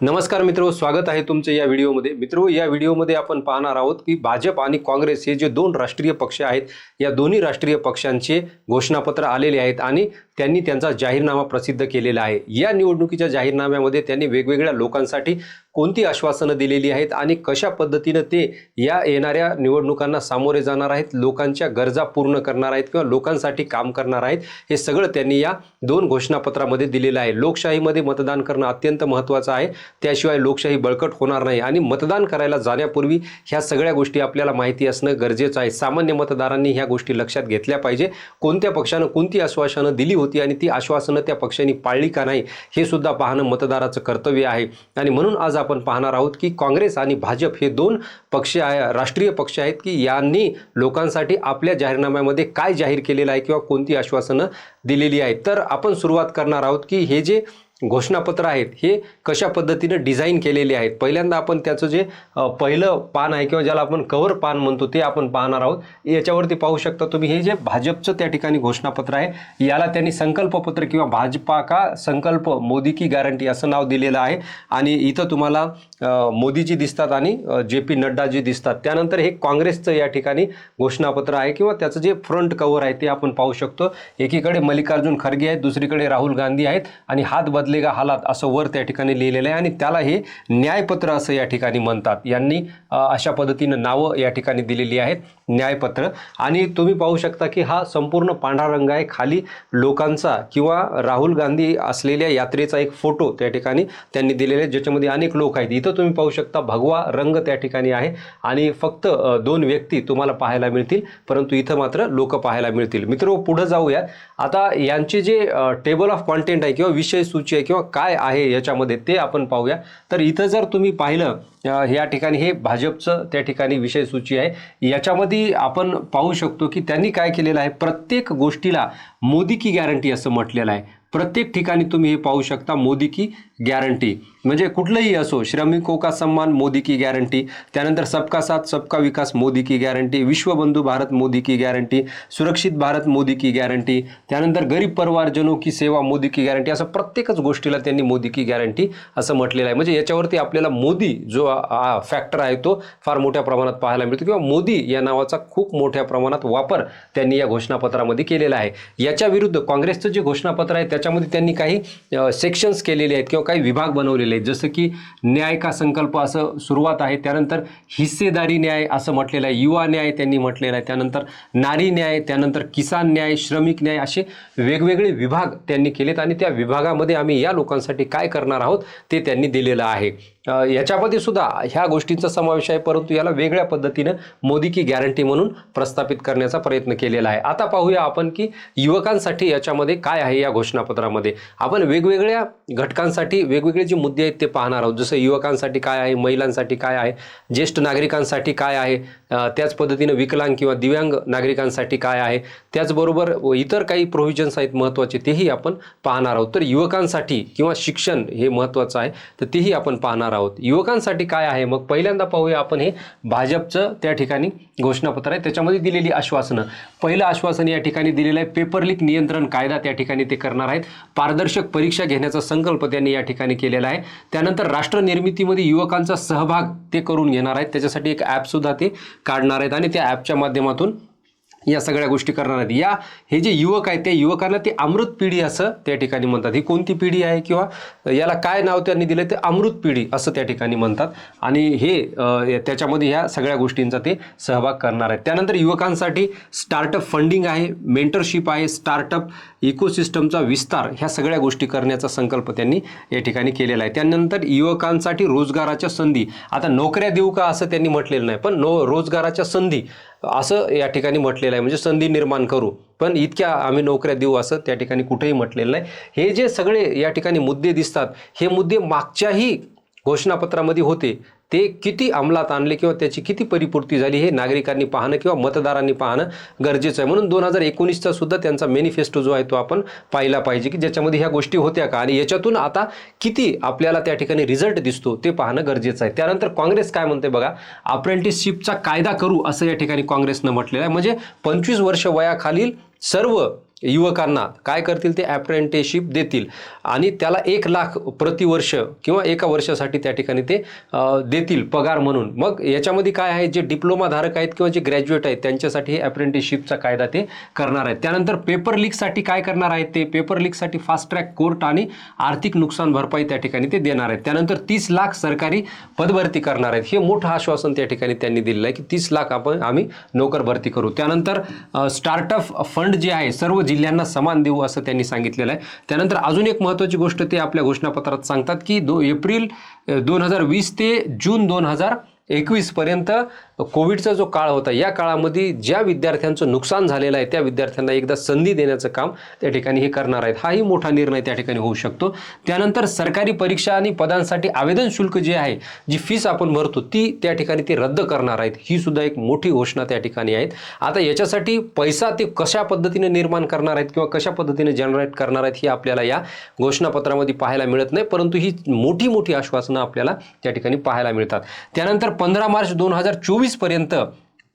नमस्कार मित्रो स्वागत आहे तुमचं या व्हिडिओमध्ये. मित्रो या व्हिडिओमध्ये आपण पाहणार आहोत की भाजप आणि काँग्रेस हे जे दोन राष्ट्रीय पक्ष आहेत या दोन्ही राष्ट्रीय पक्षांचे घोषणापत्र आलेले आहेत आणि त्यांनी त्यांचा जाहीरनामा प्रसिद्ध केलेला आहे. या निवडणुकीच्या जाहीरनाम्यामध्ये त्यांनी वेगवेगळ्या लोकांसाठी कोणती आश्वासनं दिलेली आहेत आणि कशा पद्धतीनं ते या येणाऱ्या निवडणुकांना सामोरे जाणार आहेत लोकांच्या गरजा पूर्ण करणार आहेत किंवा लोकांसाठी काम करणार आहेत हे सगळं त्यांनी या दोन घोषणापत्रामध्ये दिलेलं आहे. लोकशाहीमध्ये मतदान करणं अत्यंत महत्त्वाचं आहे. त्याशिवाय लोकशाही बळकट होणार नाही आणि मतदान करायला जाण्यापूर्वी ह्या सगळ्या गोष्टी आपल्याला माहिती असणं गरजेचं आहे. सामान्य मतदारांनी ह्या गोष्टी लक्षात घेतल्या पाहिजे. कोणत्या पक्षानं कोणती आश्वासनं दिली होती आणि ती आश्वासनं त्या पक्षांनी पाळली का नाही हे सुद्धा पाहणं मतदाराचं कर्तव्य आहे. आणि म्हणून आज आपण पाहणार आहोत की काँग्रेस आणि भाजप हे दोन पक्ष आहे राष्ट्रीय पक्ष आहेत की यांनी लोकांसाठी आपल्या जाहीरनाम्यामध्ये काय जाहीर केलेलं आहे किंवा कोणती आश्वासनं दिलेली आहेत. तर आपण सुरुवात करणार आहोत की हे जे घोषणापत्र आहेत हे कशा पद्धतीनं डिझाईन केलेले आहेत? पहिल्यांदा आपण त्याचं जे पहिलं पान आहे किंवा ज्याला आपण कव्हर पान म्हणतो ते आपण पाहणार आहोत. याच्यावरती पाहू शकता तुम्ही हे जे भाजपचं त्या ठिकाणी घोषणापत्र आहे याला त्यांनी संकल्पपत्र किंवा भाजपा का संकल्प मोदी की गॅरंटी असं नाव दिलेलं आहे. आणि इथं तुम्हाला मोदीजी दिसतात आणि जे पी नड्डाजी दिसतात. त्यानंतर हे काँग्रेसचं या ठिकाणी घोषणापत्र आहे किंवा त्याचं जे फ्रंट कव्हर आहे ते आपण पाहू शकतो. एकीकडे मल्लिकार्जुन खरगे आहेत दुसरीकडे राहुल गांधी आहेत आणि हात बदलेगा हालात असं वर त्या ठिकाणी लिहिलेलं आहे आणि त्याला हे न्यायपत्र असं या ठिकाणी म्हणतात. यांनी अशा पद्धतीनं नावं या ठिकाणी दिलेली आहेत न्यायपत्र. आणि तुम्ही पाहू शकता की हा संपूर्ण पांढरा रंग आहे. खाली लोकांचा किंवा राहुल गांधी असलेल्या यात्रेचा एक फोटो त्या ठिकाणी त्यांनी दिलेला आहे ज्याच्यामध्ये अनेक लोक आहेत. इथं तुम्ही पाहू शकता भगवा रंग त्या ठिकाणी आहे आणि फक्त दोन व्यक्ती तुम्हाला पाहायला मिळतील परंतु इथं मात्र लोक पाहायला मिळतील. मित्र पुढं जाऊयात. आता यांचे जे टेबल ऑफ कॉन्टेंट आहे किंवा विषय सूची आहे किंवा काय आहे याच्यामध्ये ते आपण पाहूया. तर इथं जर तुम्ही पाहिलं या ठिकाणी हे भाजपचं त्या ठिकाणी विषय सूची आहे. याच्यामध्ये आपण पाहू शकतो की त्यांनी काय केलेलं आहे? प्रत्येक गोष्टीला मोदी की गॅरंटी असं म्हटलेलं आहे. प्रत्येक ठिकाणी तुम्ही हे पाहू शकता मोदी की गॅरंटी म्हणजे कुठलंही असो श्रमिको हो का सम्मान मोदी की गॅरंटी त्यानंतर सबका साथ सबका विकास मोदी की गॅरंटी विश्वबंधू भारत मोदी की गॅरंटी सुरक्षित भारत मोदी की गॅरंटी त्यानंतर गरीब परिवारजनों की सेवा मोदी की गॅरंटी असं प्रत्येकच गोष्टीला त्यांनी मोदी की गॅरंटी असं म्हटलेलं आहे. म्हणजे याच्यावरती आपल्याला मोदी जो फॅक्टर आहे तो फार मोठ्या प्रमाणात पाहायला मिळतो. किंवा मोदी या नावाचा खूप मोठ्या प्रमाणात वापर त्यांनी या घोषणापत्रामध्ये केलेला आहे. याच्या विरुद्ध काँग्रेसचं जे घोषणापत्र आहे त्याच्यामध्ये त्यांनी काही सेक्शन्स केलेले आहेत किंवा काही विभाग बनवलेले आहेत. जसं की न्याय का संकल्प असं सुरुवात आहे. त्यानंतर हिस्सेदारी न्याय असं म्हटलेलं आहे. युवा न्याय त्यांनी म्हटलेला आहे. त्यानंतर नारी न्याय त्यानंतर किसान न्याय श्रमिक न्याय असे वेगवेगळे विभाग त्यांनी केलेत आणि त्या विभागामध्ये आम्ही या लोकांसाठी काय करणार आहोत ते त्यांनी दिलेलं आहे. याच्यामध्ये सुद्धा ह्या गोष्टींचा समावेश आहे. परंतु याला वेगळ्या पद्धतीनं मोदी की गॅरंटी म्हणून प्रस्थापित करण्याचा प्रयत्न केलेला आहे. आता पाहूया आपण की युवकांसाठी याच्यामध्ये काय आहे या घोषणापत्रामध्ये. आपण वेगवेगळ्या घटकांसाठी वेगवेगळे जे मुद्दे आहेत ते पाहणार आहोत. जसं युवकांसाठी काय आहे महिलांसाठी काय आहे ज्येष्ठ नागरिकांसाठी काय आहे त्याच पद्धतीनं विकलांग किंवा दिव्यांग नागरिकांसाठी काय आहे त्याचबरोबर इतर काही प्रोव्हिजन्स आहेत महत्त्वाचे तेही आपण पाहणार आहोत. तर युवकांसाठी किंवा शिक्षण हे महत्त्वाचं आहे तर तेही आपण पाहणार आहोत. युवकांसाठी काय आहे मग पहिल्यांदा पाहूया आपण हे भाजपचं त्या ठिकाणी घोषणापत्र आहे. त्याच्यामध्ये दिलेली आश्वासनं. पहिलं आश्वासन या ठिकाणी दिलेलं आहे पेपर लीक नियंत्रण कायदा त्या ठिकाणी ते करणार आहेत. पारदर्शक परीक्षा घेण्याचा संकल्प त्यांनी या ठिकाणी केलेला आहे. त्यानंतर राष्ट्रनिर्मितीमध्ये युवकांचा सहभाग ते करून घेणार आहेत. त्याच्यासाठी एक ॲपसुद्धा ते काढणार आहेत आणि त्या ॲपच्या माध्यमातून या सगळ्या गोष्टी करणार आहेत. या हे जे युवक आहेत त्या युवकांना ते अमृत पिढी असं त्या ठिकाणी म्हणतात. ही कोणती पिढी आहे किंवा याला काय नाव त्यांनी दिलं ते अमृत पिढी असं त्या ठिकाणी म्हणतात. आणि हे त्याच्यामध्ये ह्या सगळ्या गोष्टींचा ते सहभाग करणार आहेत. त्यानंतर युवकांसाठी स्टार्टअप फंडिंग आहे मेंटरशिप आहे स्टार्टअप इकोसिस्टमचा विस्तार ह्या सगळ्या गोष्टी करण्याचा संकल्प त्यांनी या ठिकाणी केलेला आहे. त्यानंतर युवकांसाठी रोजगाराच्या संधी. आता नोकऱ्या देऊ का असं त्यांनी म्हटलेलं नाही पण नो रोजगाराच्या संधी असं या ठिकाणी म्हटलेलं आहे. म्हणजे संधी निर्माण करू. पण इतक्या आम्ही नोकऱ्या देऊ असं त्या ठिकाणी कुठेही म्हटलेलं नाही. हे जे सगळे या ठिकाणी मुद्दे दिसतात हे मुद्दे मागच्याही घोषणापत्रामध्ये होते. ते किती अंमलात आणले किंवा त्याची किती परिपूर्ती झाली हे नागरिकांनी पाहणं किंवा मतदारांनी पाहणं गरजेचं आहे. म्हणून दोन हजार एकोणीसचा सुद्धा त्यांचा मेनिफेस्टो जो आहे तो आपण पाहिला पाहिजे की ज्याच्यामध्ये ह्या गोष्टी होत्या का? आणि याच्यातून आता किती आपल्याला त्या ठिकाणी रिझल्ट दिसतो ते पाहणं गरजेचं आहे. त्यानंतर काँग्रेस काय म्हणते बघा अप्रेंटिसशिपचा कायदा करू असं या ठिकाणी काँग्रेसनं म्हटलेलं आहे. म्हणजे पंचवीस वर्ष वयाखालील सर्व युवकांना काय करतील ते अप्रेंटिसशिप देतील. आणि त्याला एक लाख प्रतिवर्ष किंवा एका वर्षासाठी त्या ठिकाणी ते देतील पगार म्हणून. मग याच्यामध्ये काय आहे जे डिप्लोमाधारक आहेत किंवा जे ग्रॅज्युएट आहेत त्यांच्यासाठी हे अप्रेंटिसशिपचा कायदा ते करणार आहेत. त्यानंतर पेपर लीकसाठी काय करणार आहेत ते? पेपर लीकसाठी फास्ट ट्रॅक कोर्ट आणि आर्थिक नुकसान भरपाई त्या ठिकाणी ते देणार आहेत. त्यानंतर तीस लाख सरकारी पदभरती करणार आहेत. हे मोठं आश्वासन त्या ठिकाणी त्यांनी दिलेलं आहे की तीस लाख आपण आम्ही नोकर भरती करू. त्यानंतर स्टार्टअप फंड जे आहे सर्व जिल्ह्यांना समान देऊ असं त्यांनी सांगितलेलं आहे. त्यानंतर अजून एक महत्त्वाची गोष्ट ते आपल्या घोषणापत्रात सांगतात की दो एप्रिल दोन हजार वीस ते जून दोन हजार एकवीस पर्यंत कोविडचा जो काळ होता या काळामध्ये ज्या विद्यार्थ्यांचं नुकसान झालेलं आहे त्या विद्यार्थ्यांना एकदा संधी देण्याचं काम त्या ठिकाणी हे करणार आहेत. हाही मोठा निर्णय त्या ठिकाणी होऊ शकतो. त्यानंतर सरकारी परीक्षा आणि पदांसाठी आवेदन शुल्क जे आहे जी फीस आपण भरतो ती त्या ठिकाणी ते रद्द करणार आहेत. ही सुद्धा एक मोठी घोषणा त्या ठिकाणी आहेत. आता याच्यासाठी पैसा ते कशा पद्धतीने निर्माण करणार आहेत किंवा कशा पद्धतीने जनरेट करणार आहेत ही आपल्याला या घोषणापत्रामध्ये पाहायला मिळत नाही परंतु ही मोठी मोठी आश्वासनं आपल्याला त्या ठिकाणी पाहायला मिळतात. त्यानंतर पंधरा मार्च दोन हजार चोवीस पर्यंत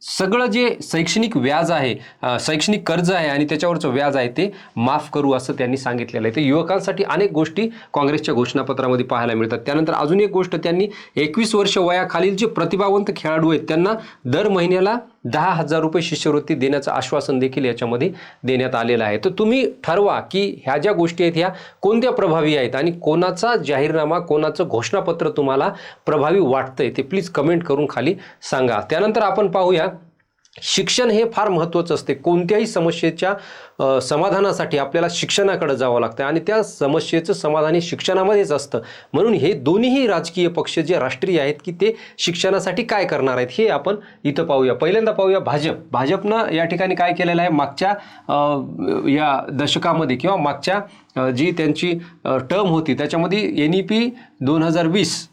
सगळं जे शैक्षणिक व्याज आहे शैक्षणिक कर्ज आहे आणि त्याच्यावरचं व्याज आहे ते माफ करू असं त्यांनी सांगितलेलं आहे. तर युवकांसाठी अनेक गोष्टी काँग्रेसच्या घोषणापत्रामध्ये पाहायला मिळतात. त्यानंतर अजून एक गोष्ट त्यांनी एकवीस वर्ष वयाखालील जे प्रतिभावंत खेळाडू आहेत त्यांना दर महिन्याला दहा हजार रुपये शिष्यवृत्ती देण्याचं आश्वासन देखील याच्यामध्ये देण्यात आलेलं आहे. तर तुम्ही ठरवा की ह्या ज्या गोष्टी आहेत ह्या कोणत्या प्रभावी आहेत आणि कोणाचा जाहीरनामा कोणाचं घोषणापत्र तुम्हाला प्रभावी वाटतंय ते प्लीज कमेंट करून खाली सांगा. त्यानंतर आपण पाहूया शिक्षण हे फार महत्त्वाचं असते. कोणत्याही समस्येच्या समाधानासाठी आपल्याला शिक्षणाकडे जावं लागतं आणि त्या समस्येचं समाधान हे शिक्षणामध्येच असतं. म्हणून हे दोन्हीही राजकीय पक्ष जे राष्ट्रीय आहेत की ते शिक्षणासाठी काय करणार आहेत हे आपण इथं पाहूया. पहिल्यांदा पाहूया भाजप. भाजपनं या ठिकाणी काय केलेलं आहे? मागच्या या दशकामध्ये किंवा मागच्या जी त्यांची टर्म होती त्याच्यामध्ये एन ई पी दोन हजार वीस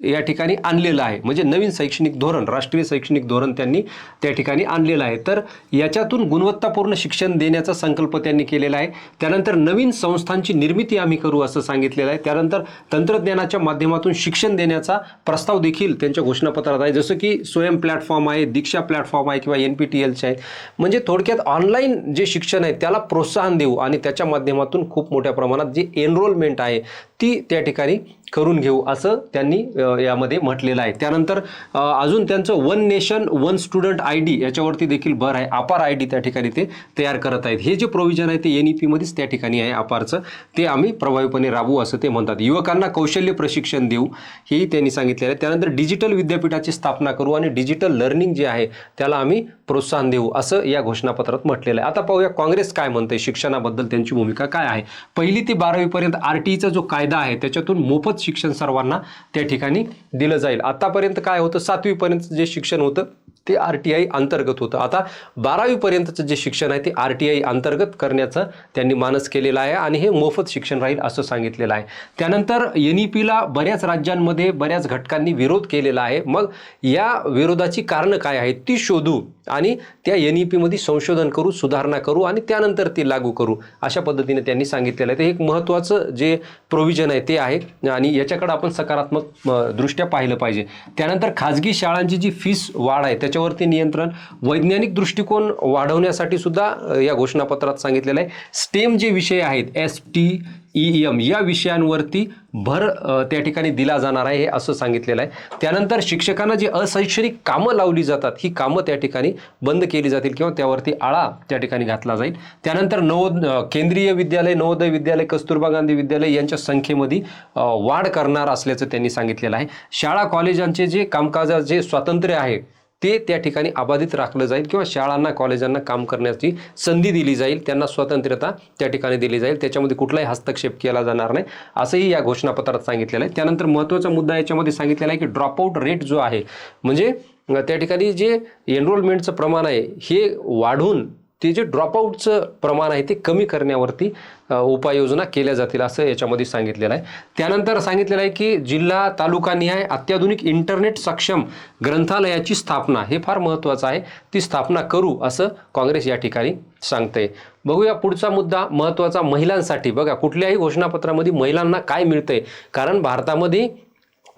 या ठिकाणी आणलेलं आहे. म्हणजे नवीन शैक्षणिक धोरण राष्ट्रीय शैक्षणिक धोरण त्यांनी त्या ठिकाणी आणलेलं आहे. तर याच्यातून गुणवत्तापूर्ण शिक्षण देण्याचा संकल्प त्यांनी केलेला आहे. त्यानंतर नवीन संस्थांची निर्मिती आम्ही करू असं सांगितलेलं आहे. त्यानंतर तंत्रज्ञानाच्या माध्यमातून शिक्षण देण्याचा प्रस्ताव देखील त्यांच्या घोषणापत्रात आहे. जसं की स्वयं प्लॅटफॉर्म आहे दीक्षा प्लॅटफॉर्म आहे किंवा एन पी टी एलचे आहेत. म्हणजे थोडक्यात ऑनलाईन जे शिक्षण आहे त्याला प्रोत्साहन देऊ आणि त्याच्या माध्यमातून खूप मोठ्या प्रमाणात जी एनरोलमेंट आहे ती त्या ठिकाणी करून घेऊ असं त्यांनी यामध्ये म्हटलेलं आहे. त्यानंतर अजून त्यांचं one nation one student I D याच्यावरती देखील भर आहे. अपार आय डी त्या ठिकाणी ते तयार करत आहेत. हे जे प्रोव्हिजन आहे ते एन ई पीमध्येच त्या ठिकाणी आहे अपारचं. ते आम्ही प्रभावीपणे राबवू असं ते म्हणतात. युवकांना कौशल्य प्रशिक्षण देऊ हेही त्यांनी सांगितलेलं आहे. त्यानंतर डिजिटल विद्यापीठाची स्थापना करू आणि डिजिटल लर्निंग जे आहे त्याला आम्ही प्रोत्साहन देऊ असं या घोषणापत्रात म्हटलेलं आहे. आता पाहूया काँग्रेस काय म्हणते शिक्षणाबद्दल त्यांची भूमिका काय आहे? पहिली ते बारावीपर्यंत आर टी ईचा जो कायदा आहे त्याच्यातून मोफत शिक्षण सर्वांना त्या ठिकाणी दिलं जाईल. आतापर्यंत काय होतं? सातवीपर्यंत जे शिक्षण होतं ते आर टी आय अंतर्गत होतं. आता बारावीपर्यंतचं जे शिक्षण आहे ते आर टी आय अंतर्गत करण्याचं त्यांनी मानस केलेलं आहे आणि हे मोफत शिक्षण राहील असं सांगितलेलं आहे. त्यानंतर एन ई पीला बऱ्याच राज्यांमध्ये बऱ्याच घटकांनी विरोध केलेला आहे. मग या विरोधाची कारणं काय आहेत ती शोधू आणि त्या एन ई पीमध्ये संशोधन करू सुधारणा करू आणि त्यानंतर ती लागू करू अशा पद्धतीने त्यांनी सांगितलेलं आहे. ते एक महत्त्वाचं जे प्रोव्हिजन आहे ते आहे आणि याच्याकडे आपण सकारात्मक दृष्ट्या पाहिलं पाहिजे. त्यानंतर खाजगी शाळांची जी फीस वाढ आहे त्याच्यावरती नियंत्रण वैज्ञानिक दृष्टिकोन वाढवण्यासाठी सुद्धा या घोषणापत्रात सांगितलेलं आहे. स्टेम जे विषय आहेत एस टी ई एम या विषयांवरती भर त्या ठिकाणी दिला जाणार आहे हे असं सांगितलेलं आहे. त्यानंतर शिक्षकांना जी अशैक्षणिक कामं लावली जातात ही कामं त्या ठिकाणी बंद केली जातील किंवा त्यावरती आळा त्या ठिकाणी घातला जाईल. त्यानंतर नवोद केंद्रीय विद्यालय नवोदय विद्यालय कस्तुरबा गांधी विद्यालय यांच्या संख्येमध्ये वाढ करणार असल्याचं त्यांनी सांगितलेलं आहे. शाळा कॉलेजांचे जे कामकाजाचे स्वातंत्र्य आहे ते त्या ठिकाणी अबाधित राखलं जाईल किंवा शाळांना कॉलेजांना काम करण्याची संधी दिली जाईल. त्यांना स्वतंत्रता त्या ठिकाणी दिली जाईल. त्याच्यामध्ये कुठलाही हस्तक्षेप केला जाणार नाही. असंही या घोषणापत्रात सांगितलेलं आहे. त्यानंतर महत्त्वाचा मुद्दा याच्यामध्ये सांगितलेला आहे की ड्रॉपआउट रेट जो आहे म्हणजे त्या ठिकाणी जे एनरोलमेंटचं प्रमाण आहे हे वाढून ते जे ड्रॉपआउटचं प्रमाण आहे ते कमी करण्यावरती उपाययोजना केल्या जातील असं याच्यामध्ये सांगितलेलं आहे. त्यानंतर सांगितलेलं आहे की जिल्हा तालुकानिहाय अत्याधुनिक इंटरनेट सक्षम ग्रंथालयाची स्थापना हे फार महत्त्वाचं आहे. ती स्थापना करू असं काँग्रेस या ठिकाणी सांगते बघूया पुढचा मुद्दा महत्त्वाचा महिलांसाठी. बघा कुठल्याही घोषणापत्रामध्ये महिलांना काय मिळतंय? कारण भारतामध्ये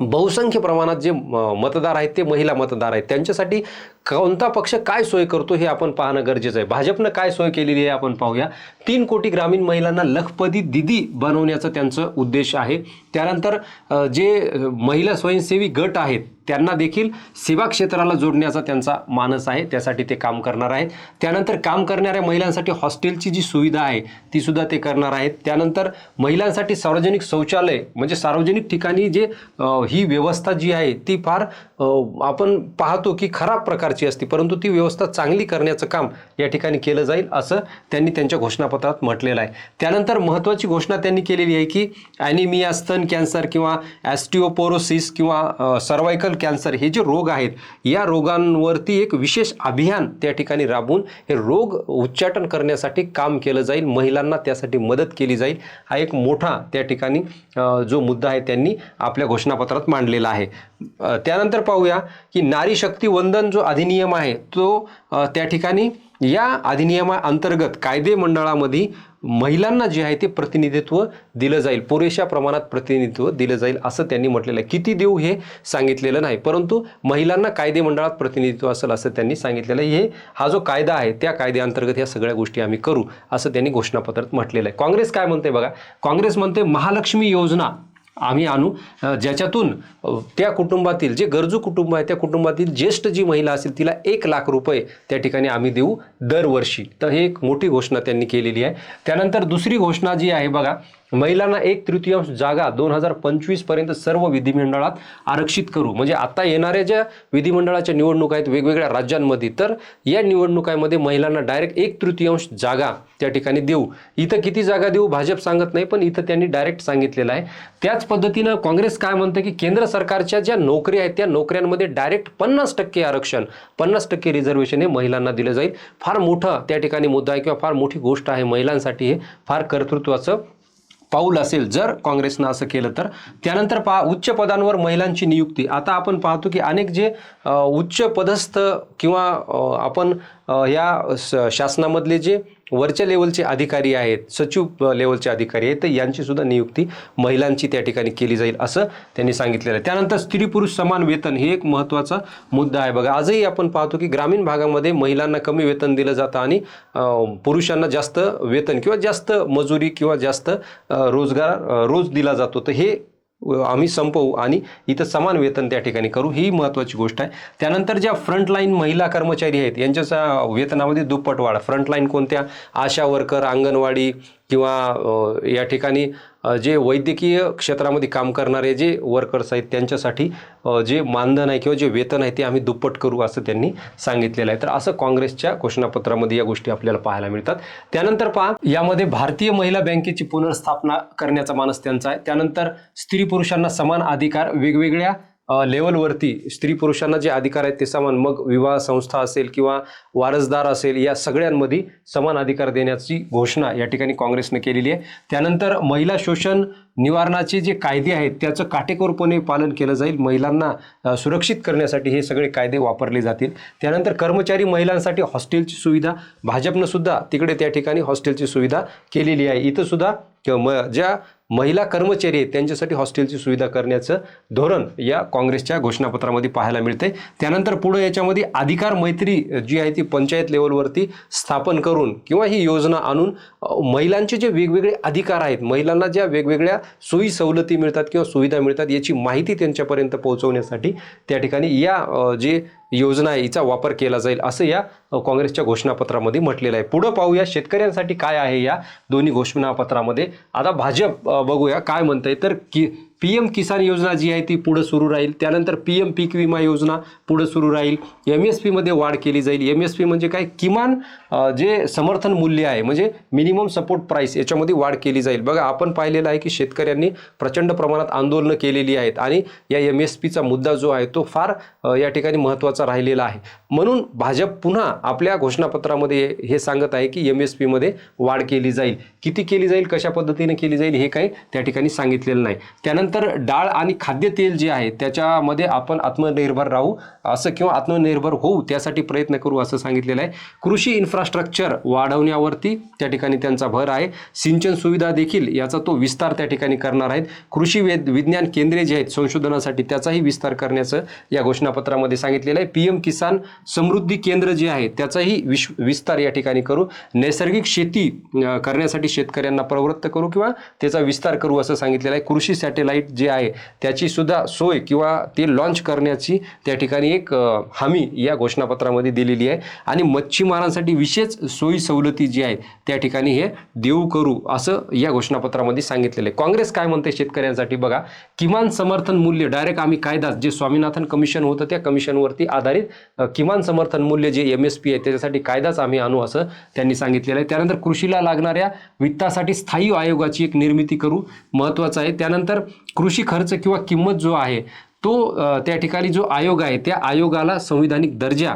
बहुसंख्य प्रमाणात जे म- मतदार आहेत ते महिला मतदार आहेत. त्यांच्यासाठी कोणता पक्ष काय सोय करतो हे आपण पाहणं गरजेचं आहे. भाजपनं काय सोय केलेली आहे आपण पाहूया. तीन कोटी ग्रामीण महिलांना लखपती दिदी बनवण्याचं त्यांचं उद्देश आहे. त्यानंतर जे महिला स्वयंसेवी गट आहेत त्यांना देखील सेवा क्षेत्राला जोडण्याचा त्यांचा मानस आहे. त्यासाठी ते काम करणार आहेत. त्यानंतर काम करणाऱ्या महिलांसाठी हॉस्टेलची जी सुविधा आहे ती सुद्धा ते करणार आहेत. त्यानंतर महिलांसाठी सार्वजनिक शौचालय म्हणजे सार्वजनिक ठिकाणी जे ही व्यवस्था जी आहे ती फार आपण पाहतो की खराब प्रकारची असते. परंतु ती व्यवस्था चांगली करण्याचं काम या ठिकाणी केलं जाईल असं त्यांनी त्यांच्या घोषणापत्र पत्रात म्हटलेलं आहे. त्यानंतर महत्त्वाची घोषणा त्यांनी केलेली आहे की ॲनिमिया स्तन कॅन्सर किंवा ॲस्टिओपोरोसिस किंवा सर्वायकल कॅन्सर हे जे रोग आहेत या रोगांवरती एक विशेष अभियान त्या ठिकाणी राबवून हे रोग उच्चाटन करण्यासाठी काम केलं जाईल. महिलांना त्यासाठी मदत केली जाईल. हा एक मोठा त्या ठिकाणी जो मुद्दा आहे त्यांनी आपल्या घोषणापत्रात मांडलेला आहे. त्यानंतर पाहूया की नारी शक्ती वंदन जो अधिनियम आहे तो त्या ठिकाणी या अधिनियमाअंतर्गत कायदे मंडळामध्ये महिलांना जे आहे ते प्रतिनिधित्व दिलं जाईल. पुरेशा प्रमाणात प्रतिनिधित्व दिलं जाईल असं त्यांनी म्हटलेलं आहे. किती देऊ हे सांगितलेलं नाही. परंतु महिलांना कायदे मंडळात प्रतिनिधित्व असेल असं त्यांनी सांगितलेलं आहे. हे हा जो कायदा आहे त्या कायद्याअंतर्गत ह्या सगळ्या गोष्टी आम्ही करू असं त्यांनी घोषणापत्रात म्हटलेलं आहे. काँग्रेस काय म्हणते बघा? काँग्रेस म्हणते महालक्ष्मी योजना आम्ही आणू. ज्याच्यातून त्या कुटुंबातील जे गरजू कुटुंब आहे त्या कुटुंबातील ज्येष्ठ जी महिला असेल तिला एक लाख रुपये त्या ठिकाणी आम्ही देऊ दरवर्षी. तर हे एक मोठी घोषणा त्यांनी केलेली आहे. त्यानंतर दुसरी घोषणा जी आहे बघा महिलांना एक तृतीयांश जागा दोन हजार पंचवीसपर्यंत सर्व विधिमंडळात आरक्षित करू. म्हणजे आता येणाऱ्या ज्या विधिमंडळाच्या निवडणुका आहेत वेगवेगळ्या राज्यांमध्ये तर या निवडणुकांमध्ये महिलांना डायरेक्ट एक तृतीयांश जागा त्या ठिकाणी देऊ. इथं किती जागा देऊ भाजप सांगत नाही पण इथं त्यांनी डायरेक्ट सांगितलेलं आहे. त्याच पद्धतीनं काँग्रेस काय म्हणतं की केंद्र सरकारच्या ज्या नोकऱ्या आहेत त्या नोकऱ्यांमध्ये डायरेक्ट पन्नास टक्के आरक्षण पन्नास टक्के रिझर्वेशन हे महिलांना दिलं जाईल. फार मोठं त्या ठिकाणी मुद्दा आहे किंवा फार मोठी गोष्ट आहे महिलांसाठी हे. फार कर्तृत्वाचं पाऊल असेल जर काँग्रेसनं असं केलं तर. त्यानंतर पहा उच्च पदांवर महिलांची नियुक्ती. आता आपण पाहतो की अनेक जे उच्च पदस्थ किंवा आपण ह्या या शासनामधले जे वरच्या लेवलचे अधिकारी आहेत सचिव लेवलचे अधिकारी आहेत तर यांचीसुद्धा नियुक्ती महिलांची त्या ठिकाणी केली जाईल असं त्यांनी सांगितलेलं आहे. त्यानंतर स्त्री पुरुष समान वेतन हे एक महत्त्वाचा मुद्दा आहे बघा. आजही आपण पाहतो की ग्रामीण भागामध्ये महिलांना कमी वेतन दिलं जातं आणि पुरुषांना जास्त वेतन किंवा जास्त मजुरी किंवा जास्त रोजगार रोज दिला जातो. तर हे आम्ही संपवू आणि इथं समान वेतन त्या ठिकाणी करू. ही महत्त्वाची गोष्ट आहे. त्यानंतर ज्या फ्रंटलाईन महिला कर्मचारी आहेत यांच्या वेतनामध्ये दुप्पट वाढ. फ्रंटलाईन कोणत्या? आशा वर्कर अंगणवाडी किंवा या ठिकाणी जे वैद्यकीय क्षेत्रामध्ये काम करणारे जे वर्कर्स आहेत त्यांच्यासाठी जे मानधन आहे किंवा जे वेतन आहे ते आम्ही दुप्पट करू असं त्यांनी सांगितलेलं आहे. तर असं काँग्रेसच्या घोषणापत्रामध्ये या गोष्टी आपल्याला पाहायला मिळतात. त्यानंतर पहा यामध्ये भारतीय महिला बँकेची पुनर्स्थापना करण्याचा मानस त्यांचा आहे. त्यानंतर स्त्री पुरुषांना समान अधिकार वेगवेगळ्या लेवलवरती स्त्री पुरुषांना जे अधिकार आहेत ते समान. मग विवाह संस्था असेल किंवा वारसदार असेल या सगळ्यांमध्ये समान अधिकार देण्याची घोषणा या ठिकाणी काँग्रेसने केलेली आहे. त्यानंतर महिला शोषण निवारणाचे जे कायदे आहेत त्याचं काटेकोरपणे पालन केलं जाईल. महिलांना सुरक्षित करण्यासाठी हे सगळे कायदे वापरले जातील. त्यानंतर कर्मचारी महिलांसाठी हॉस्टेलची सुविधा. भाजपनं सुद्धा तिकडे त्या ठिकाणी हॉस्टेलची सुविधा केलेली आहे. इथं सुद्धा किंवा म ज्या महिला कर्मचारी आहेत त्यांच्यासाठी हॉस्टेलची सुविधा करण्याचं धोरण या काँग्रेसच्या घोषणापत्रामध्ये पाहायला मिळते त्यानंतर पुढे याच्यामध्ये अधिकार मैत्री जी आहे ती पंचायत लेवलवरती स्थापन करून किंवा ही योजना आणून महिलांचे जे वेगवेगळे अधिकार आहेत महिलांना ज्या वेगवेगळ्या सोयी सवलती मिळतात किंवा सुविधा मिळतात याची माहिती त्यांच्यापर्यंत पोहोचवण्यासाठी त्या ठिकाणी या जे योजना आहे हिचा वापर केला जाईल असं या काँग्रेसच्या घोषणापत्रामध्ये म्हटलेलं आहे. पुढं पाहूया शेतकऱ्यांसाठी काय आहे या दोन्ही घोषणापत्रामध्ये. आता भाजप बघूया काय म्हणतंय. तर की पी एम किसान योजना जी आहे ती पुढं सुरू राहील. त्यानंतर पी एम पीक विमा योजना पुढं सुरू राहील. एम एस पीमध्ये वाढ केली जाईल. एम एस पी म्हणजे काय? किमान जे समर्थन मूल्य आहे म्हणजे मिनिमम सपोर्ट प्राईस याच्यामध्ये वाढ केली जाईल. बघा आपण पाहिलेलं आहे की शेतकऱ्यांनी प्रचंड प्रमाणात आंदोलनं केलेली आहेत आणि या एम एस पीचा मुद्दा जो आहे तो फार या ठिकाणी महत्त्वाचा राहिलेला आहे. म्हणून भाजप पुन्हा आपल्या घोषणापत्रामध्ये हे सांगत आहे की एम एस पीमध्ये वाढ केली जाईल. किती केली जाईल कशा पद्धतीने केली जाईल हे काही त्या ठिकाणी सांगितलेलं नाही. त्यानंतर त्यानंतर डाळ आणि खाद्यतेल जे आहे त्याच्यामध्ये आपण आत्मनिर्भर राहू. असं किंवा आत्मनिर्भर होऊ त्यासाठी प्रयत्न करू असं सांगितलेलं आहे. कृषी इन्फ्रास्ट्रक्चर वाढवण्यावरती त्या ठिकाणी त्यांचा भर आहे. सिंचन सुविधा देखील याचा तो विस्तार त्या ठिकाणी करणार आहेत. कृषी वेद विज्ञान केंद्रे जे आहेत संशोधनासाठी त्याचाही विस्तार करण्याचं या घोषणापत्रामध्ये सांगितलेलं आहे. पी एम किसान समृद्धी केंद्र जे आहे त्याचाही विश विस्तार या ठिकाणी करू. नैसर्गिक शेती करण्यासाठी शेतकऱ्यांना प्रवृत्त करू किंवा त्याचा विस्तार करू असं सांगितलेलं आहे. कृषी सॅटेलाईट जे आहे त्याची सुद्धा सोय किंवा ते लॉन्च करण्याची त्या ठिकाणी एक हमी या घोषणापत्रामध्ये दिलेली आहे. आणि मच्छीमारांसाठी विशेष सोयी सवलती जी आहे त्या ठिकाणी हे देऊ करू असं या घोषणापत्रामध्ये सांगितलेलं आहे. काँग्रेस काय म्हणते शेतकऱ्यांसाठी? बघा किमान समर्थन मूल्य डायरेक्ट आम्ही कायदा जे स्वामीनाथन कमिशन होतं त्या कमिशनवरती आधारित किमान समर्थन मूल्य जे एम एस पी आहे त्याच्यासाठी कायदाच आम्ही आणू असं त्यांनी सांगितलेलं आहे. त्यानंतर कृषीला लागणाऱ्या वित्तासाठी स्थायी आयोगाची एक निर्मिती करू महत्त्वाचं आहे. त्यानंतर कृषी खर्च किंवा किंमत जो आहे तो त्या ठिकाणी जो आयोग आहे त्या आयोगाला संविधानिक दर्जा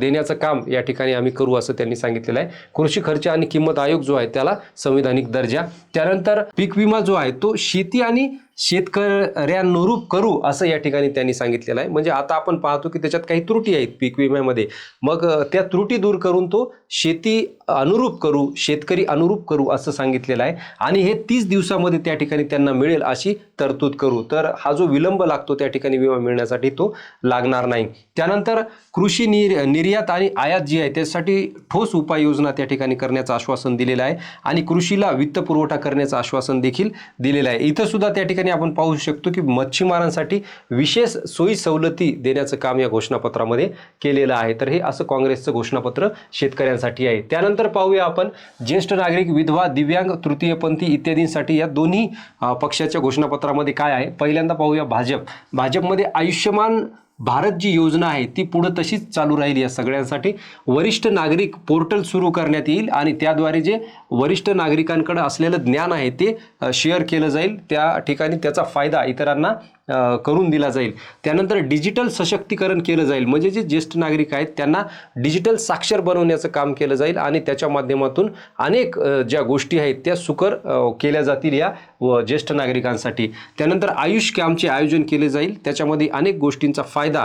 देण्याचं काम या ठिकाणी आम्ही करू असं त्यांनी सांगितलेलं आहे. कृषी खर्च आणि किंमत आयोग जो आहे त्याला संविधानिक दर्जा. त्यानंतर पीक विमा जो आहे तो शेती आणि शेतकऱ्यांनुरूप करू असं या ठिकाणी त्यांनी सांगितलेलं आहे. म्हणजे आता आपण पाहतो की त्याच्यात काही त्रुटी आहेत पीक विम्यामध्ये. मग त्या त्रुटी दूर करून तो शेती अनुरूप करू शेतकरी अनुरूप करू असं सांगितलेलं आहे. आणि हे तीस दिवसामध्ये त्या ठिकाणी त्यांना मिळेल अशी तरतूद करू. तर हा जो विलंब लागतो त्या ठिकाणी विमा मिळण्यासाठी तो लागणार नाही. त्यानंतर कृषी निर् निर्यात आणि आयात जी आहे त्यासाठी ठोस उपाययोजना त्या ठिकाणी करण्याचं आश्वासन दिलेलं आहे. आणि कृषीला वित्तपुरवठा करण्याचं आश्वासन देखील दिलेलं आहे. इथंसुद्धा त्या ठिकाणी आपण पाहू शकतो की मच्छीमारांसाठी विशेष सोयी सवलती देण्याचं काम या घोषणापत्रामध्ये केलेलं आहे. तर हे असं काँग्रेसचं घोषणापत्र शेतकऱ्यांसाठी आहे. त्यानंतर पाहूया आपण ज्येष्ठ नागरिक विधवा दिव्यांग तृतीयपंथी इत्यादींसाठी या दोन्ही पक्षाच्या घोषणापत्रामध्ये काय आहे? पहिल्यांदा पाहूया भाजप. भाजपमध्ये आयुष्यमान भारत जी योजना आहे ती पुढं तशीच चालू राहील या सगळ्यांसाठी. वरिष्ठ नागरिक पोर्टल सुरू करण्यात येईल आणि त्याद्वारे जे वरिष्ठ नागरिकांकडे असलेलं ज्ञान आहे ते शेअर केलं जाईल. त्या ठिकाणी त्याचा फायदा इतरांना करून दिला जाईल. त्यानंतर डिजिटल सशक्तीकरण केलं जाईल. म्हणजे जे ज्येष्ठ नागरिक आहेत त्यांना डिजिटल साक्षर बनवण्याचं काम केलं जाईल आणि त्याच्या माध्यमातून अनेक ज्या गोष्टी आहेत त्या सुकर केल्या जातील या व ज्येष्ठ नागरिकांसाठी. त्यानंतर आयुष कॅम्पचे आयोजन केले जाईल. त्याच्यामध्ये अनेक गोष्टींचा फायदा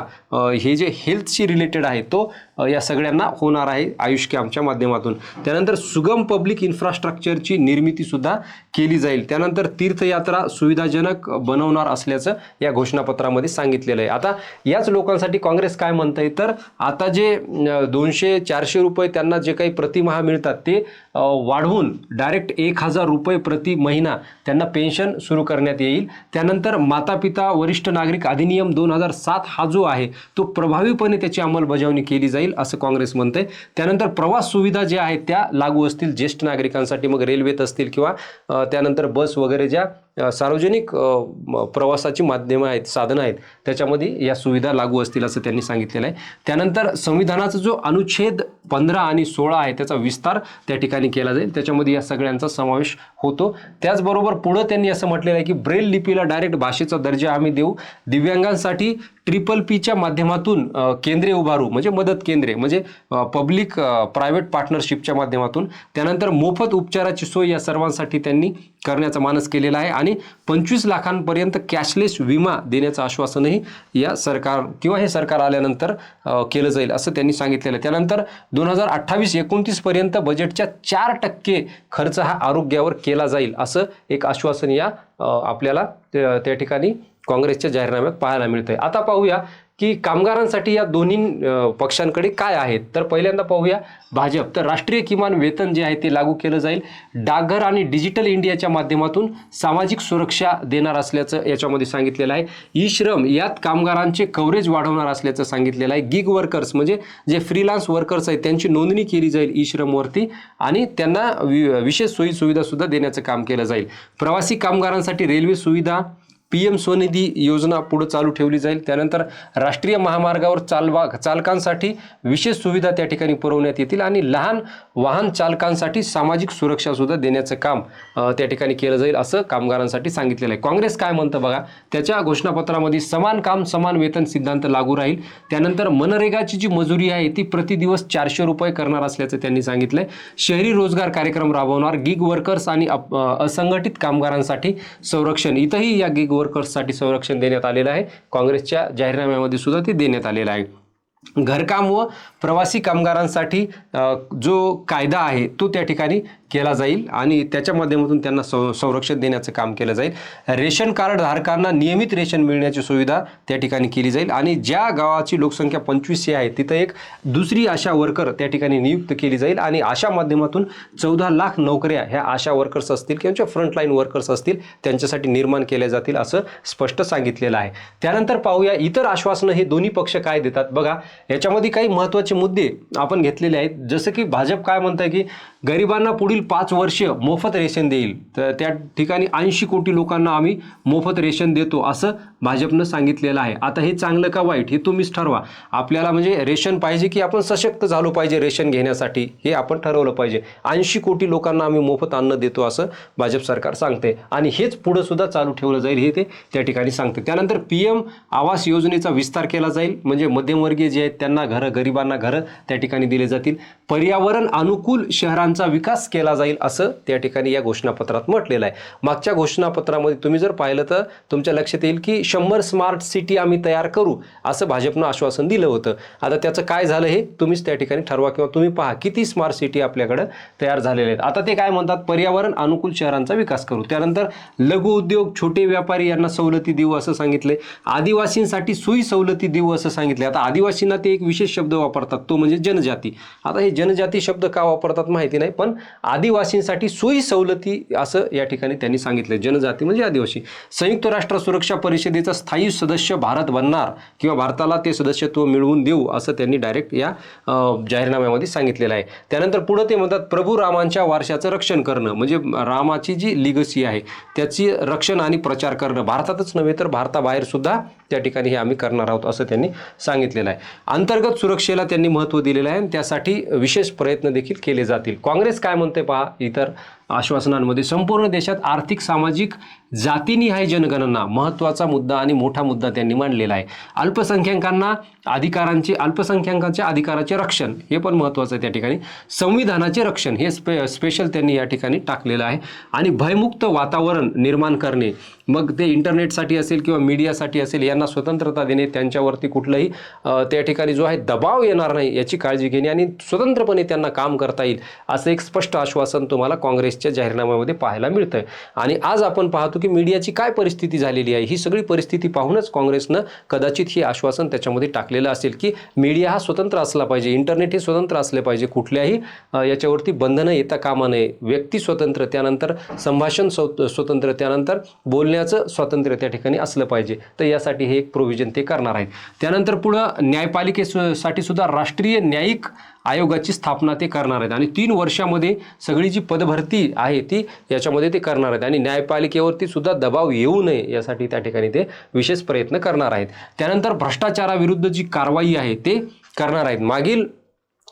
हे जे हेल्थशी रिलेटेड आहे तो या सगळ्यांना होणार आहे आयुष कॅम्पच्या माध्यमातून. त्यानंतर सुगम पब्लिक इन्फ्रास्ट्रक्चरची निर्मितीसुद्धा केली जाईल. त्यानंतर तीर्थयात्रा सुविधाजनक बनवणार असल्याचं या घोषणापत्रामध्ये सांगितलेलं आहे. आता याच लोकांसाठी काँग्रेस काय म्हणतंय? तर आता जे दोनशे चारशे रुपये त्यांना जे काही प्रतिमाहा मिळतात ते वाढवून डायरेक्ट एक हजार रुपये प्रति महिना त्यांना पेन्शन सुरू करण्यात येईल. त्यानंतर माता पिता वरिष्ठ नागरिक अधिनियम दोन हजार सात हा जो आहे तो प्रभावीपणे त्याची अंमलबजावणी केली जाईल असं काँग्रेस म्हणतंय. त्यानंतर प्रवास सुविधा ज्या आहेत त्या लागू असतील ज्येष्ठ नागरिकांसाठी मग रेल्वेत असतील किंवा त्यानंतर बस वगैरे ज्या सार्वजनिक प्रवासाची माध्यमं आहेत साधनं आहेत त्याच्यामध्ये या सुविधा लागू असतील असं त्यांनी सांगितलेलं आहे. त्यानंतर संविधानाचा जो अनुच्छेद पंधरा आणि सोळा आहे त्याचा विस्तार त्या ठिकाणी केला जाईल. त्याच्यामध्ये या सगळ्यांचा समावेश होतो. त्याचबरोबर पुढं त्यांनी असं म्हटलेलं आहे की ब्रेल लिपीला डायरेक्ट भाषेचा दर्जा आम्ही देऊ. दिव्यांगांसाठी ट्रिपल पीच्या माध्यमातून केंद्रे उभारू म्हणजे मदत केंद्रे म्हणजे पब्लिक प्रायव्हेट पार्टनरशिपच्या माध्यमातून. त्यानंतर मोफत उपचाराची सोय या सर्वांसाठी त्यांनी करण्याचा मानस केलेला आहे आणि पंचवीस लाखांपर्यंत कॅशलेस विमा देण्याचं आश्वासनही या सरकार किंवा हे सरकार आल्यानंतर केलं जाईल असं त्यांनी सांगितलेलं आहे. त्यानंतर दोन हजार अठ्ठावीस एकोणतीसपर्यंत बजेटच्या चार टक्के खर्च हा आरोग्यावर केला जाईल असं एक आश्वासन या आपल्याला त्या ठिकाणी काँग्रेसच्या जाहीरनाम्यात पाहायला मिळतंय. आता पाहूया की कामगारांसाठी या दोन्ही पक्षांकडे काय आहेत? तर पहिल्यांदा पाहूया भाजप. तर राष्ट्रीय किमान वेतन जे आहे ते लागू केलं जाईल. डाकघर आणि डिजिटल इंडियाच्या माध्यमातून सामाजिक सुरक्षा देणार असल्याचं याच्यामध्ये सांगितलेलं आहे. ई श्रम यात कामगारांचे कव्हरेज वाढवणार असल्याचं सांगितलेलं आहे. गिग वर्कर्स म्हणजे जे फ्रीलान्स वर्कर्स आहेत त्यांची नोंदणी केली जाईल ई श्रमवरती आणि त्यांना वि- विशेष सोयी देण्याचं काम केलं जाईल. प्रवासी कामगारांसाठी रेल्वे सुविधा पी एम स्वनिधी योजना पुढे चालू ठेवली जाईल. त्यानंतर राष्ट्रीय महामार्गावर चालवा चालकांसाठी विशेष सुविधा त्या ठिकाणी पुरवण्यात येतील आणि लहान वाहन चालकांसाठी सामाजिक सुरक्षासुद्धा देण्याचं काम त्या ठिकाणी केलं जाईल असं कामगारांसाठी सांगितलेलं आहे. काँग्रेस काय म्हणतं बघा त्याच्या घोषणापत्रामध्ये समान काम समान वेतन सिद्धांत लागू राहील. त्यानंतर मनरेगाची जी मजुरी आहे ती प्रति दिवस चारशे रुपये करणार असल्याचं त्यांनी सांगितलंय. शहरी रोजगार कार्यक्रम राबवणार गिग वर्कर्स आणि अप- असंघटित कामगारांसाठी संरक्षण. इथंही या गिग वर्कर्ससाठी संरक्षण देण्यात आलेलं आहे. काँग्रेसच्या जाहीरनाम्यामध्ये सुद्धा ते देण्यात आलेलं आहे. घरकाम व प्रवासी कामगारांसाठी जो कायदा आहे तो त्या ठिकाणी केला जाईल आणि त्याच्या माध्यमातून त्यांना सं संरक्षण देण्याचं काम केलं जाईल. रेशन कार्ड धारकांना नियमित रेशन मिळण्याची सुविधा त्या ठिकाणी केली जाईल आणि ज्या गावाची लोकसंख्या पंचवीसशे आहे तिथं एक दुसरी आशा वर्कर त्या ठिकाणी नियुक्त केली जाईल आणि अशा माध्यमातून चौदा लाख नोकऱ्या ह्या आशा वर्कर्स असतील किंवा फ्रंटलाईन वर्कर्स असतील त्यांच्यासाठी निर्माण केल्या जातील असं स्पष्ट सांगितलेलं आहे. त्यानंतर पाहूया इतर आश्वासनं हे दोन्ही पक्ष काय देतात. बघा याच्यामध्ये काही महत्त्वाचे मुद्दे आपण घेतलेले आहेत. जसं की भाजप काय म्हणतं की गरिबांना पुढील पाच वर्ष मोफत रेशन देईल. तर त्या ठिकाणी ऐंशी कोटी लोकांना आम्ही मोफत रेशन देतो असं भाजपनं सांगितलेलं आहे. आता हे चांगलं का वाईट हे तुम्हीच ठरवा. आपल्याला म्हणजे रेशन पाहिजे की आपण सशक्त झालो पाहिजे रेशन घेण्यासाठी हे आपण ठरवलं पाहिजे. ऐंशी कोटी लोकांना आम्ही मोफत अन्न देतो असं भाजप सरकार सांगते. आणि हेच पुढं सुद्धा चालू ठेवलं जाईल हे ते त्या ठिकाणी सांगते. त्यानंतर पी एम आवास योजनेचा विस्तार केला जाईल. म्हणजे मध्यमवर्गीय जे आहेत त्यांना घरं गरिबांना घरं त्या ठिकाणी दिले जातील. पर्यावरण अनुकूल शहरांचा विकास केला जाईल असं त्या ठिकाणी या घोषणापत्रात म्हटलेलं आहे. मागच्या घोषणापत्रामध्ये तुम्ही जर पाहिलं तर तुमच्या लक्षात येईल की शंभर स्मार्ट सिटी आम्ही तयार करू असं भाजपनं आश्वासन दिलं होतं. आता त्याचं काय झालं हे तुम्हीच त्या ठिकाणी ठरवा किंवा तुम्ही पहा किती स्मार्ट सिटी आपल्याकडं तयार झालेले आहेत. आता ते काय म्हणतात पर्यावरण अनुकूल शहरांचा विकास करू. त्यानंतर लघु उद्योग छोटे व्यापारी यांना सवलती देऊ असं सांगितले आदिवासींसाठी सुई सवलती देऊ असं सांगितले आता आदिवासींना ते एक विशेष शब्द वापरतात तो म्हणजे जनजाती. आता हे जनजाती शब्द का वापरतात माहिती नाही पण आदिवासींसाठी सोयी सवलती असं या ठिकाणी त्यांनी सांगितलं जनजाती म्हणजे आदिवासी. संयुक्त राष्ट्र सुरक्षा संघटनेचा स्थायी सदस्य भारत बनणार किंवा भारताला ते सदस्यत्व मिळवून देऊ असं त्यांनी डायरेक्ट या जाहीरनाम्यामध्ये सांगितलेलं आहे. त्यानंतर पुढं ते म्हणतात प्रभू रामांच्या वारशाचं रक्षण करणं. म्हणजे रामाची जी लिगसी आहे त्याची रक्षण आणि प्रचार करणं. भारतातच नव्हे तर भारताबाहेर सुद्धा त्या ठिकाणी हे आम्ही करणार आहोत असं त्यांनी सांगितलेलं आहे. अंतर्गत सुरक्षेला त्यांनी महत्त्व दिलेलं आहे आणि त्यासाठी विशेष प्रयत्न देखील केले जातील. काँग्रेस काय म्हणते पहा इतर आश्वासनांमध्ये संपूर्ण देशात आर्थिक सामाजिक जातीनिहाय जनगणना. महत्त्वाचा मुद्दा आणि मोठा मुद्दा त्यांनी मांडलेला आहे. अल्पसंख्याकांना अधिकारांचे अल्पसंख्याकांच्या अधिकाराचे रक्षण हे पण महत्त्वाचं आहे त्या ठिकाणी. संविधानाचे रक्षण हे स्पे स्पेशल त्यांनी या ठिकाणी टाकलेलं आहे. आणि भयमुक्त वातावरण निर्माण करणे. मग ते इंटरनेटसाठी असेल किंवा मीडियासाठी असेल यांना स्वतंत्रता देणे त्यांच्यावरती कुठलंही त्या ठिकाणी जो आहे दबाव येणार नाही याची काळजी घेणे आणि स्वतंत्रपणे त्यांना काम करता येईल असं एक स्पष्ट आश्वासन तुम्हाला काँग्रेसच्या जाहीरनाम्यामध्ये पाहायला मिळतंय. आणि आज आपण पाहतो की मीडियाची काय परिस्थिती झालेली आहे ही सगळी परिस्थिती पाहूनच काँग्रेसनं कदाचित हे आश्वासन त्याच्यामध्ये टाकलेलं असेल की मीडिया हा स्वतंत्र असला पाहिजे इंटरनेट हे स्वतंत्र असले पाहिजे कुठल्याही याच्यावरती बंधनं येता कामा नये. व्यक्ती स्वतंत्र त्यानंतर संभाषण स्व स्वतंत्र त्यानंतर बोलण्याचं स्वातंत्र्य त्या ठिकाणी असलं पाहिजे. तर यासाठी हे एक प्रोव्हिजन ते करणार आहेत. त्यानंतर पुढं न्यायपालिकेसाठी सुद्धा राष्ट्रीय न्यायिक आयोगाची स्थापना ते करणार आहेत. आणि तीन वर्षामध्ये सगळी जी पदभरती आहे ती याच्यामध्ये ते करणार आहेत. आणि न्यायपालिकेवरती सुद्धा दबाव येऊ नये यासाठी त्या ठिकाणी ते विशेष प्रयत्न करणार आहेत. त्यानंतर भ्रष्टाचाराविरुद्ध जी कारवाई आहे ते करणार आहेत. मागील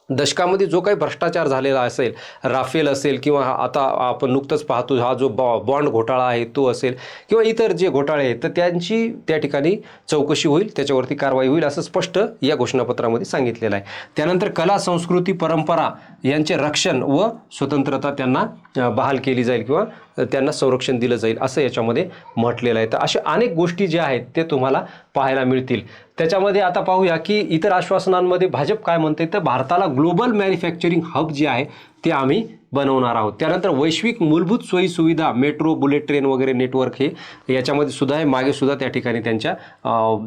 दशकामध्ये जो काही भ्रष्टाचार झालेला असेल राफेल असेल किंवा आता आपण नुकतंच पाहतो हा जो बॉ बॉन्ड घोटाळा आहे तो असेल किंवा इतर जे घोटाळे आहेत तर त्यांची त्या ठिकाणी चौकशी होईल त्याच्यावरती कारवाई होईल असं स्पष्ट या घोषणापत्रामध्ये सांगितलेलं आहे. त्यानंतर कला संस्कृती परंपरा यांचे रक्षण व स्वतंत्रता त्यांना बहाल केली जाईल किंवा त्यांना संरक्षण दिलं जाईल असं याच्यामध्ये म्हटलेलं आहे. तर अशा अनेक गोष्टी ज्या आहेत ते तुम्हाला पाहायला मिळतील. त्याच्यामध्ये आता पाहूया की इतर आश्वासनांमध्ये भाजप काय म्हणते तर भारताला ग्लोबल मॅन्युफॅक्चरिंग हब जे आहे ते आम्ही बनवणार आहोत. त्यानंतर वैश्विक मूलभूत सोयी सुविधा मेट्रो बुलेट ट्रेन वगैरे नेटवर्क हे याच्यामध्ये सुद्धा आहे. मागे सुद्धा त्या ठिकाणी त्यांच्या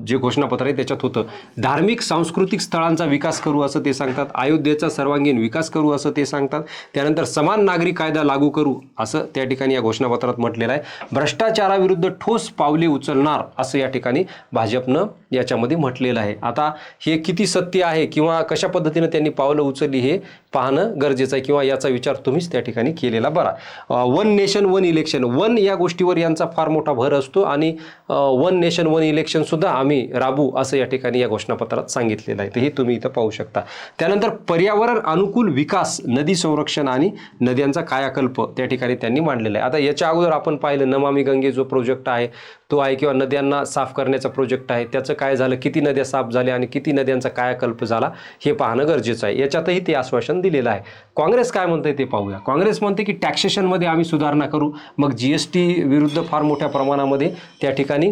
जे घोषणापत्र आहे त्याच्यात होतं. धार्मिक सांस्कृतिक स्थळांचा विकास करू असं ते सांगतात. अयोध्येचा सर्वांगीण विकास करू असं ते सांगतात. त्यानंतर समान नागरी कायदा लागू करू असं त्या ठिकाणी या घोषणापत्रात म्हटलेलं आहे. भ्रष्टाचाराविरुद्ध ठोस पावले उचलणार असं या ठिकाणी भाजपनं याच्यामध्ये म्हटलेलं आहे. आता हे किती सत्य आहे किंवा कशा पद्धतीनं त्यांनी पावलं उचलली हे पाहणं गरजेचं आहे किंवा याचा विचार तुम्हीच त्या ठिकाणी केलेला बरा. One nation one election. One या गोष्टीवर यांचा फार मोठा भर असतो आणि वन नेशन वन इलेक्शनसुद्धा आम्ही राबू असं या ठिकाणी या घोषणापत्रात सांगितलेलं आहे. तर हे तुम्ही इथं पाहू शकता. त्यानंतर पर्यावरण अनुकूल विकास नदी संरक्षण आणि नद्यांचा कायाकल्प त्या ठिकाणी त्यांनी मांडलेला आहे. आता याच्या अगोदर आपण पाहिलं नमामी गंगे जो प्रोजेक्ट आहे तो आहे किंवा नद्यांना साफ करण्याचा प्रोजेक्ट आहे. त्याचं काय झालं? किती नद्या साफ झाल्या आणि किती नद्यांचा कायाकल्प झाला? हे पाहणं गरजेचं आहे. याच्यातही ते आश्वासन दिलेलं आहे. काँग्रेस काय म्हणतंय ते पाहू? पाहूया. काँग्रेस म्हणते की टॅक्सेशनमध्ये आम्ही सुधारणा करू. मग जी एस टी विरुद्ध फार मोठ्या प्रमाणामध्ये त्या ठिकाणी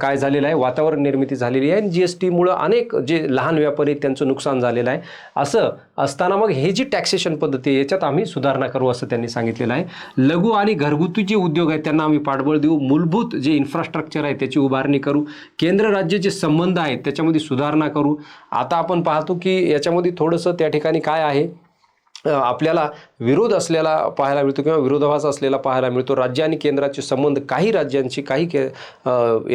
काय झालेलं आहे? वातावरण निर्मिती झालेली आहे. आणि जी एस टीमुळं अनेक जे लहान व्यापारी आहेत, त्यांचं नुकसान झालेलं आहे. असं असताना मग हे जी टॅक्सेशन पद्धती आहे याच्यात आम्ही सुधारणा करू असं त्यांनी सांगितलेलं आहे. लघु आणि घरगुती जे उद्योग आहेत त्यांना आम्ही पाठबळ देऊ. मूलभूत जे इन्फ्रास्ट्रक्चर आहे त्याची उभारणी करू. केंद्र राज्य जे संबंध आहेत त्याच्यामध्ये सुधारणा करू. आता आपण पाहतो की याच्यामध्ये थोडंसं त्या ठिकाणी काय आहे? आपल्याला विरोध असलेला पाहायला मिळतो किंवा विरोधाभास असलेला पाहायला मिळतो. राज्य आणि केंद्राचे संबंध काही राज्यांची काही के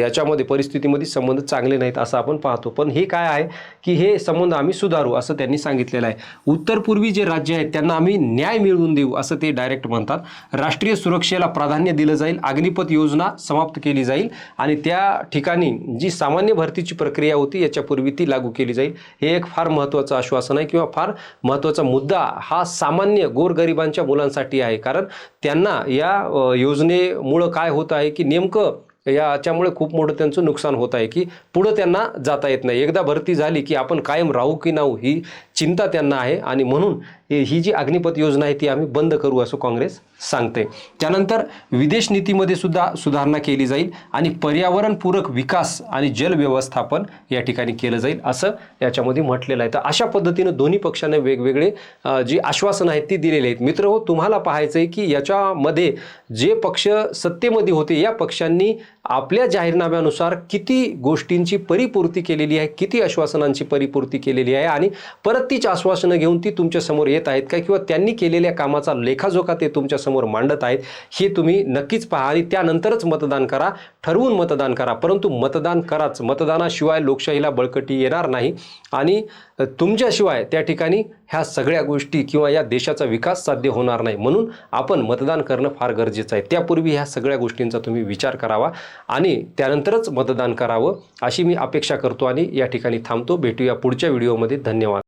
याच्यामध्ये परिस्थितीमध्ये संबंध चांगले नाहीत असं आपण पाहतो. पण हे काय आहे की हे संबंध आम्ही सुधारू असं त्यांनी सांगितलेलं आहे. उत्तर पूर्वी जे राज्य आहेत त्यांना आम्ही न्याय मिळवून देऊ असं ते डायरेक्ट म्हणतात. राष्ट्रीय सुरक्षेला प्राधान्य दिलं जाईल अग्निपथ योजना समाप्त केली जाईल आणि त्या ठिकाणी जी सामान्य भरतीची प्रक्रिया होती याच्यापूर्वी ती लागू केली जाईल. हे एक फार महत्त्वाचं आश्वासन आहे किंवा फार महत्त्वाचा मुद्दा हा सामान्य गोरगरिबांच्या मुलांसाठी आहे. कारण त्यांना या योजनेमुळं काय होत आहे की नेमकं याच्यामुळे खूप मोठं त्यांचं नुकसान होत आहे की पुढं त्यांना जाता येत नाही. एकदा भरती झाली की आपण कायम राहू की नाहू ही चिंता त्यांना आहे आणि म्हणून ही जी अग्निपथ योजना आहे ती आम्ही बंद करू असं काँग्रेस सांगते त्यानंतर विदेश नीतीमध्ये सुद्धा सुधारणा केली जाईल आणि पर्यावरणपूरक विकास आणि जल व्यवस्थापन या ठिकाणी केलं जाईल असं याच्यामध्ये म्हटलेलं आहे. तर अशा पद्धतीनं दोन्ही पक्षाने वेगवेगळे जी आश्वासनं आहेत ती दिलेली आहेत. मित्र हो तुम्हाला पाहायचं आहे की याच्यामध्ये जे पक्ष सत्तेमध्ये होते या पक्षांनी आपल्या जाहीरनाम्यानुसार किती गोष्टींची परिपूर्ती केलेली आहे किती आश्वासनांची परिपूर्ती केलेली आहे आणि परत तीच आश्वासनं घेऊन ती तुमच्यासमोर येत आहेत का? किंवा त्यांनी केलेल्या कामाचा लेखाजोखा ते तुमच्यासमोर मांडत आहेत हे तुम्ही नक्कीच पहा आणि त्यानंतरच मतदान करा ठरवून मतदान करा. परंतु मतदान कराच. मतदानाशिवाय लोकशाहीला बळकटी येणार नाही. आणि तुमच्याशिवाय त्या ठिकाणी ह्या सगळ्या गोष्टी किंवा या देशाचा विकास साध्य होणार नाही. म्हणून आपण मतदान करणं फार गरजेचं आहे. त्यापूर्वी ह्या सगळ्या गोष्टींचा तुम्ही विचार करावा आणि त्यानंतरच मतदान करावं अशी मी अपेक्षा करतो आणि या ठिकाणी थांबतो. भेटूया पुढच्या व्हिडिओमध्ये. धन्यवाद.